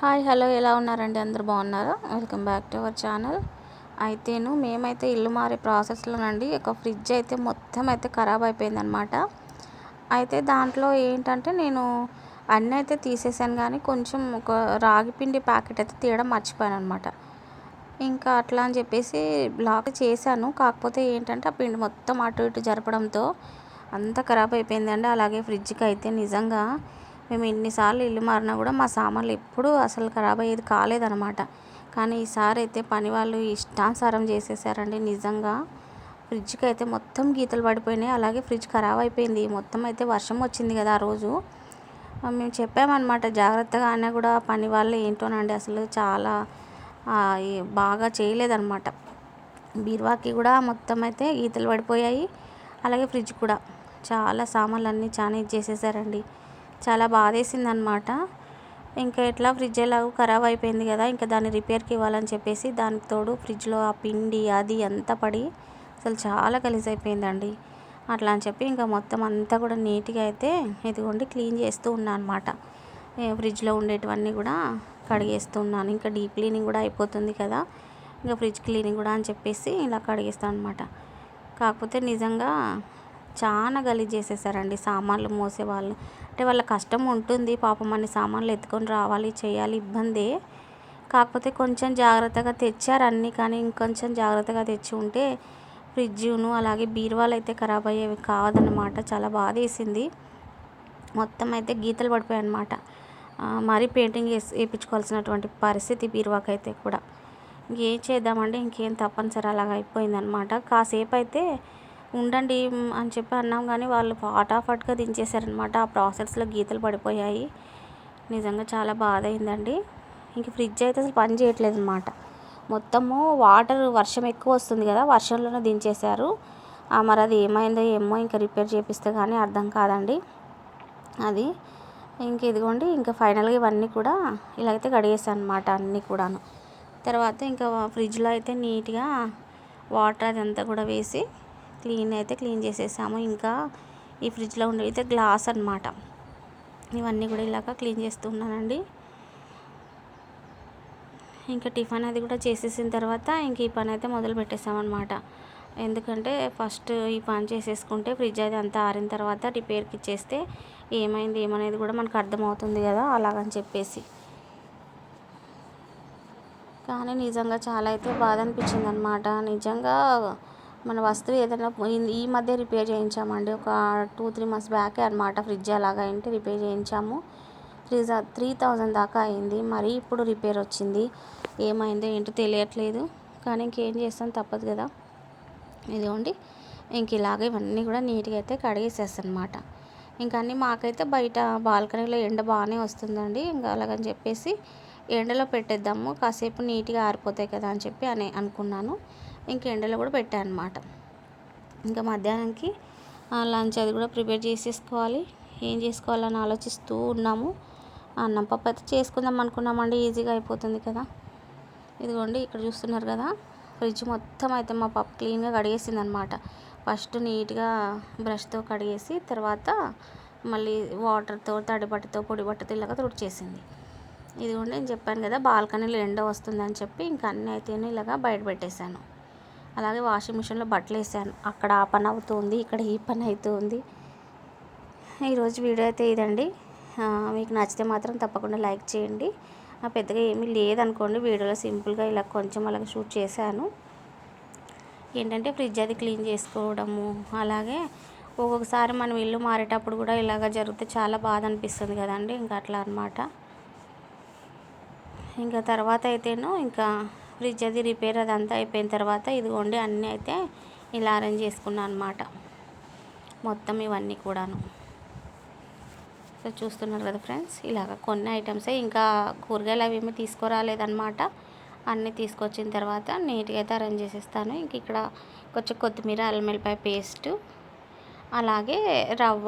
Hi hello ఎలా ఉన్నారండి? అందరు బాగున్నారా? Welcome back to our channel. అయితేను మేమైతే ఇల్లు మారే ప్రాసెస్లోనండి. ఒక ఫ్రిడ్జ్ అయితే మొత్తం అయితే ఖరాబ్ అయిపోయిందనమాట అయితే దాంట్లో ఏంటంటే నేను అన్నీ అయితే తీసేసాను కానీ కొంచెం ఒక రాగి పిండి ప్యాకెట్ అయితే తీయడం మర్చిపోయాను అనమాట ఇంకా అట్లా అని చెప్పేసి బ్లాక్ చేశాను. కాకపోతే ఏంటంటే ఆ పిండి మొత్తం అటు ఇటు జరపడంతో అంతా ఖరాబ్ అయిపోయిందండి. అలాగే ఫ్రిడ్జ్కి అయితే నిజంగా మేము ఎన్నిసార్లు ఇల్లు మారినా కూడా మా సామాన్లు ఎప్పుడూ అసలు ఖరాబ్ అయ్యేది కాలేదనమాట కానీ ఈసారి అయితే పని వాళ్ళు ఇష్టానుసారం చేసేసారండి. నిజంగా ఫ్రిడ్జ్కి అయితే మొత్తం గీతలు పడిపోయినాయి. అలాగే ఫ్రిడ్జ్ ఖరాబ్ అయిపోయింది. మొత్తం అయితే వర్షం వచ్చింది కదా ఆ రోజు. మేము చెప్పామన్నమాట జాగ్రత్తగా అయినా కూడా పని వాళ్ళు ఏంటోనండి. అసలు చాలా బాగా చేయలేదన్నమాట. బీరువాకి కూడా మొత్తం అయితే గీతలు పడిపోయాయి. అలాగే ఫ్రిడ్జ్ కూడా. చాలా సామాన్లు అన్నీ చాలా ఇచ్చేసేసారండి చాలా బాధేసింది అనమాట ఇంకా ఎట్లా ఫ్రిడ్జ్ ఎలాగో ఖరాబ్ అయిపోయింది కదా ఇంకా దాన్ని రిపేర్కి ఇవ్వాలని చెప్పేసి దానికి తోడు ఫ్రిడ్జ్లో ఆ పిండి అది అంతా పడి అసలు చాలా గలీజ్ అయిపోయిందండి అట్లా అని చెప్పి ఇంకా మొత్తం అంతా కూడా నీట్గా అయితే ఇదిగోండి క్లీన్ చేస్తూ ఉన్నాను అనమాట ఫ్రిడ్జ్లో ఉండేటివన్నీ కూడా కడిగేస్తూ ఉన్నాను. ఇంకా డీప్ క్లీనింగ్ కూడా అయిపోతుంది కదా ఇంకా ఫ్రిడ్జ్ క్లీనింగ్ కూడా అని చెప్పేసి ఇలా కడిగేస్తాను అనమాట కాకపోతే నిజంగా చాలా గలీజ్ చేసేసారండి. సామాన్లు మోసేవాళ్ళు అంటే వాళ్ళ కష్టం ఉంటుంది. పాపం అన్ని సామాన్లు ఎత్తుకొని రావాలి చేయాలి ఇబ్బందే. కాకపోతే కొంచెం జాగ్రత్తగా తెచ్చారు అన్నీ. కానీ ఇంకొంచెం జాగ్రత్తగా తెచ్చి ఉంటే ఫ్రిడ్జ్ను అలాగే బీరువాలు అయితే ఖరాబ్ అయ్యేవి కావదనమాట చాలా బాధ వేసింది. మొత్తం అయితే గీతలు పడిపోయాయి అనమాట మరీ పెయింటింగ్ వేసి వేయించుకోవాల్సినటువంటి పరిస్థితి బీరువాకైతే కూడా. ఇంకేం చేద్దామంటే ఇంకేం తప్పనిసరి అలాగ అయిపోయిందనమాట కాసేపు అయితే ఉండండి అని చెప్పి అన్నాం. కానీ వాళ్ళు ఫటాఫట్గా దించేశారనమాట. ఆ ప్రాసెస్లో గీతలు పడిపోయాయి. నిజంగా చాలా బాధ అయిందండి ఇంక ఫ్రిడ్జ్ అయితే అసలు పని చేయట్లేదు అనమాట మొత్తము వాటర్ వర్షం ఎక్కువ వస్తుంది కదా వర్షంలోనే దించేశారు. మరి అది ఏమైందో ఏమో ఇంకా రిపేర్ చేపిస్తే కానీ అర్థం కాదండి. అది ఇంక ఇదిగోండి ఇంకా ఫైనల్గా ఇవన్నీ కూడా ఇలా అయితే అనమాట అన్నీ కూడాను. తర్వాత ఇంకా ఫ్రిడ్జ్లో అయితే నీట్గా వాటర్ అదంతా కూడా వేసి క్లీన్ అయితే క్లీన్ చేసేసాము. ఇంకా ఈ ఫ్రిడ్జ్లో ఉండేవి అయితే గ్లాస్ అనమాట ఇవన్నీ కూడా ఇలాగ క్లీన్ చేస్తున్నానండి ఇంకా టిఫిన్ అది కూడా చేసేసిన తర్వాత ఇంక ఈ పని అయితే మొదలు పెట్టేసామన్నమాట. ఎందుకంటే ఫస్ట్ ఈ పని చేసేసుకుంటే ఫ్రిడ్జ్ అది అంతా ఆరిన తర్వాత రిపేర్కి ఇచ్చేస్తే ఏమైంది ఏమనేది కూడా మనకు అర్థమవుతుంది కదా అలాగని చెప్పేసి. కానీ నిజంగా చాలా అయితే బాధ అనిపించింది అనమాట నిజంగా మన వస్తువు ఏదైనా ఈ మధ్య రిపేర్ చేయించామండి. ఒక టూ త్రీ మంత్స్ బ్యాకే అనమాట ఫ్రిడ్జ్ అలాగా ఏంటి రిపేర్ చేయించాము. త్రీ త్రీ థౌజండ్ దాకా అయింది. మరి ఇప్పుడు రిపేర్ వచ్చింది. ఏమైందో ఏంటో తెలియట్లేదు. కానీ ఇంకేం చేస్తాం తప్పదు కదా. ఇదిగోండి. ఇంక ఇలాగ ఇవన్నీ కూడా నీట్గా అయితే కడిగేసేస్తాను అనమాట ఇంకా అన్నీ మాకైతే బయట బాల్కనీలో ఎండ బాగానే వస్తుందండి. ఇంకా అలాగని చెప్పేసి ఎండలో పెట్టేద్దాము. కాసేపు నీట్గా ఆరిపోతాయి కదా అని చెప్పి అని అనుకున్నాను. ఇంక ఎండలో కూడా పెట్టాను అనమాట ఇంకా మధ్యాహ్నానికి లంచ్ అది కూడా ప్రిపేర్ చేసేసుకోవాలి. ఏం చేసుకోవాలని ఆలోచిస్తూ ఉన్నాము. అన్నం పప్పు అయితే చేసుకుందాం అనుకున్నామండి ఈజీగా అయిపోతుంది కదా. ఇదిగోండి ఇక్కడ చూస్తున్నారు కదా ఫ్రిడ్జ్ మొత్తం అయితే మా పప్పు క్లీన్గా కడిగేసింది అనమాట ఫస్ట్ నీట్గా బ్రష్తో కడిగేసి తర్వాత మళ్ళీ వాటర్తో తడిబట్టతో పొడి బట్టతో ఇలాగ తుడిచేసింది. ఇదిగోండి నేను చెప్పాను కదా బాల్కనీలో ఎండ వస్తుందని చెప్పి ఇంకా అన్నీ అయితేనే ఇలాగ బయట పెట్టేశాను. అలాగే వాషింగ్ మిషన్లో బట్టలు వేసాను. అక్కడ ఆ పని అవుతుంది ఇక్కడ ఈ పని అవుతుంది. ఈరోజు వీడియో అయితే ఇదండి. మీకు నచ్చితే మాత్రం తప్పకుండా లైక్ చేయండి. పెద్దగా ఏమీ లేదనుకోండి వీడియోలో సింపుల్గా ఇలా కొంచెం అలాగ షూట్ చేశాను. ఏంటంటే ఫ్రిడ్జ్ అది క్లీన్ చేసుకోవడము అలాగే ఒక్కొక్కసారి మనం ఇల్లు మారేటప్పుడు కూడా ఇలాగ జరిగితే చాలా బాధ అనిపిస్తుంది కదండి ఇంకా అట్లా అనమాట ఇంకా తర్వాత అయితేనో ఇంకా ఫ్రిడ్జ్ అది రిపేర్ అదంతా అయిపోయిన తర్వాత ఇదిగోండి అన్నీ అయితే ఇలా అరేంజ్ చేసుకున్నాను అనమాట మొత్తం ఇవన్నీ కూడాను. సో చూస్తున్నారు కదా ఫ్రెండ్స్ ఇలాగ కొన్ని ఐటమ్సే ఇంకా కూరగాయలు అవి ఏమీ తీసుకురాలేదన్నమాట. అన్నీ తీసుకొచ్చిన తర్వాత నీట్గా అయితే అరేంజ్ చేసేస్తాను. ఇంక ఇక్కడ కొంచెం కొత్తిమీర అల్లం పేస్ట్ అలాగే రవ్వ